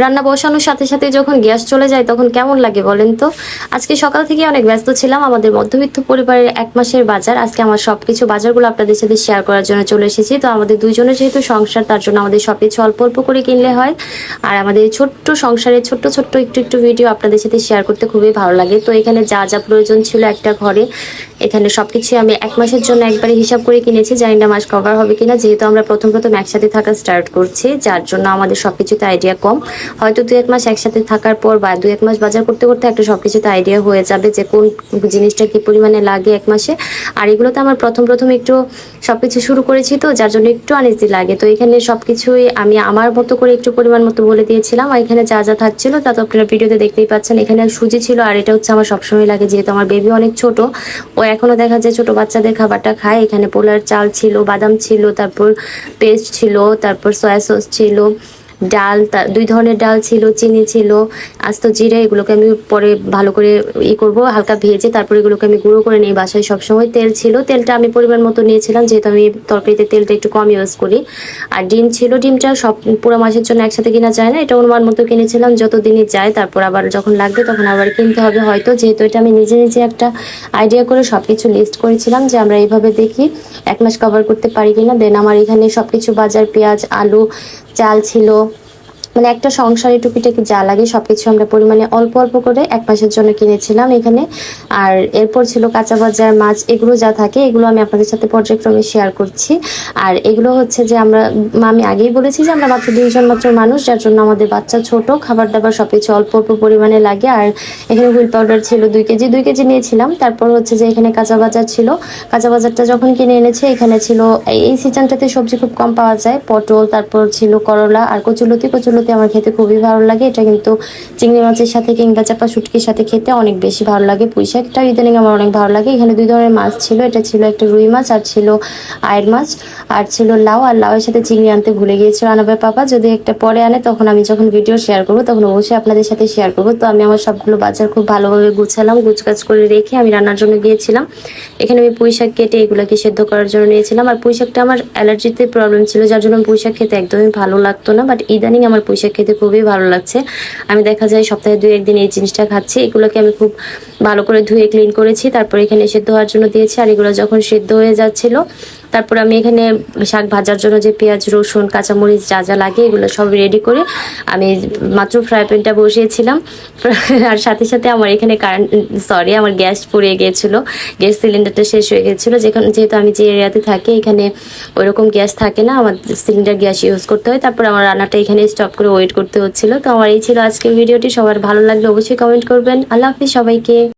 রান্না বসানোর সাথে সাথে যখন গ্যাস চলে যায় তখন কেমন লাগে বলেন তো? আজকে সকাল থেকে অনেক ব্যস্ত ছিলাম, আমাদের মধ্যবিত্ত পরিবারের এক মাসের বাজার। আজকে আমার সবকিছু বাজারগুলো আপনাদের সাথে শেয়ার করার জন্য চলে এসেছি। তো আমাদের দুইজনের যেহেতু সংসার, তার জন্য আমাদের সবকিছু অল্প অল্প করে কিনলে হয়। আর আমাদের ছোট্ট সংসারে ছোট্ট ছোট্ট একটু একটু ভিডিও আপনাদের সাথে শেয়ার করতে খুবই ভালো লাগে। তো এখানে যা যা প্রয়োজন ছিল একটা ঘরে, এখানে সবকিছু আমি এক মাসের জন্য একবারে হিসাব করে কিনেছি। জানি না মাস কভার হবে কিনা, যেহেতু আমরা প্রথম প্রথম একসাথে থাকা স্টার্ট করছি, যার জন্য আমাদের সবকিছুতে আইডিয়া কম। হয়তো দু এক মাস একসাথে থাকার পর বা দু এক মাস বাজার করতে করতে একটা সবকিছুতে আইডিয়া হয়ে যাবে যে কোন জিনিসটা কি পরিমাণে লাগে এক মাসে। আর এগুলোতে আমার প্রথম প্রথম একটু সবকিছু শুরু করেছি তো, যার জন্য একটু আনিজি লাগে। তো এখানে সবকিছুই আমি আমার মতো করে একটু পরিমাণ মতো বলে দিয়েছিলাম। আর এখানে যা যা থাকছিল তা তো আপনারা ভিডিওতে দেখতেই পাচ্ছেন। এখানে সুজি ছিল আর এটা হচ্ছে আমার সবসময় লাগে, যেহেতু আমার বেবি অনেক ছোট। ও এখনও দেখা যায় ছোট বাচ্চাদের খাবারটা খায়। এখানে পোলার চাল ছিল, বাদাম ছিল, তারপর পেস্ট ছিল, তারপর সয়া সস ছিল। ডাল দুই ধরনের ডাল ছিল, চিনি ছিল, আস্ত জিরে, এগুলোকে আমি পরে ভালো করে ই করব, হালকা ভেজে তারপর এগুলোকে আমি গুঁড়ো করে নিই বাসায় সবসময়। তেল ছিল, তেলটা আমি পরিমাণ মতো নিয়েছিলাম, যেহেতু আমি তরকারিতে তেলটা একটু কম ইউজ করি। আর ডিম ছিল, ডিমটা সব পুরো মাসের জন্য একসাথে কিনা যায় না, এটা অনুমান মতো কিনেছিলাম যত দিনই যায় তারপর আবার যখন লাগবে তখন আবার কিনতে হবে হয়তো, যেহেতু এটা আমি নিজে নিজে একটা আইডিয়া করে সব কিছু লিস্ট করেছিলাম যে আমরা এইভাবে দেখি, এক মাস কভার করতে পারি কিনা দেন আমার এখানে সব কিছু বাজার, পেঁয়াজ, আলু চাল ছিল। মানে একটা সংসারে টুকিটাকি যা লাগে সবকিছু আমরা পরিমাণে অল্প অল্প করে এক মাসের জন্য কিনেছিলাম এখানে। আর এরপর ছিল কাঁচা বাজার, মাছ, এগুলো যা থাকে, এগুলো আমি আপনাদের সাথে পর্যায়ক্রমে শেয়ার করছি। আর এগুলো হচ্ছে যে আমরা আমি আগেই বলেছি যে আমরা মাত্র দুইজন মাত্র মানুষ, যার জন্য আমাদের বাচ্চা ছোট খাবার দাবার সবকিছু অল্প অল্প পরিমাণে লাগে। আর এখানে হুইল পাউডার ছিল দুই কেজি দুই কেজি নিয়েছিলাম। তারপর হচ্ছে যে এখানে কাঁচা বাজার ছিল। কাঁচা বাজারটা যখন কিনে এনেছে, এখানে ছিল, এই সিজনটাতে সবজি খুব কম পাওয়া যায়। পটল, তারপর ছিল করলা, আর কচুলতি কচুলতি আমার খেতে খুবই ভালো লাগে। এটা কিন্তু চিংড়ি মাছের সাথে কিংবা চাপা শুটকির সাথে খেতে অনেক বেশি ভালো লাগে পুঁই শাকটা ইদানিং আমার অনেক ভালো লাগে। এখানে দুই ধরনের মাছ ছিল। এটা ছিল একটা রুই মাছ আর ছিল আয়ের মাছ। আর ছিল লাউ। আর লাউয়ের সাথে চিংড়ি আনতে ভুলে গিয়েছিল আনাবে পাপা। যদি একটা পরে আনে, তখন আমি যখন ভিডিও শেয়ার করব, তখন অবশ্যই আপনাদের সাথে শেয়ার করব। তো আমি আমার সবগুলো বাজার খুব ভালোভাবে গুছালাম, গুছগাছ করে রেখে আমি রান্নার জন্য গিয়েছিলাম। এখানে আমি পুঁই শাক কেটে এগুলোকে সেদ্ধ করার জন্য নিয়েছিলাম। আর পুঁই শাকটা আমার অ্যালার্জিতে প্রবলেম ছিল, যার জন্য পুঁই শাক খেতে একদমই ভালো লাগতো না। বাট ইদানিং আমার শাক খেতে খুবই ভালো লাগছে। আমি দেখা যায় সপ্তাহে দুই একদিন এই জিনিসটা খাচ্ছি। এগুলোকে আমি খুব ভালো করে ধুয়ে ক্লিন করেছি। তারপর এখানে সেদ্ধ হওয়ার জন্য দিয়েছি। আর এগুলো যখন সেদ্ধ হয়ে যাচ্ছিল তারপর আমি এখানে শাক ভাজার জন্য যে পেঁয়াজ, রসুন, কাঁচামরিচ যা যা লাগে এগুলো সব রেডি করে আমি মাত্র ফ্রাই প্যানটা বসিয়েছিলাম। আর সাথে সাথে আমার এখানে কারেন্ট সরি আমার গ্যাস পুড়িয়ে গিয়েছিল। গ্যাস সিলিন্ডারটা শেষ হয়ে গেছিল যেখানে, যেহেতু আমি যে এরিয়াতে থাকি, এখানে ওইরকম গ্যাস থাকে না, আমার সিলিন্ডার গ্যাস ইউজ করতে হয়। তারপর আমার রান্নাটা এখানে স্টপ করে ওয়েট করতে হচ্ছিল। তো আমার এই ছিল আজকের ভিডিওটি সবার ভালো লাগলে অবশ্যই কমেন্ট করবেন। আল্লাহ হাফিজ সবাইকে।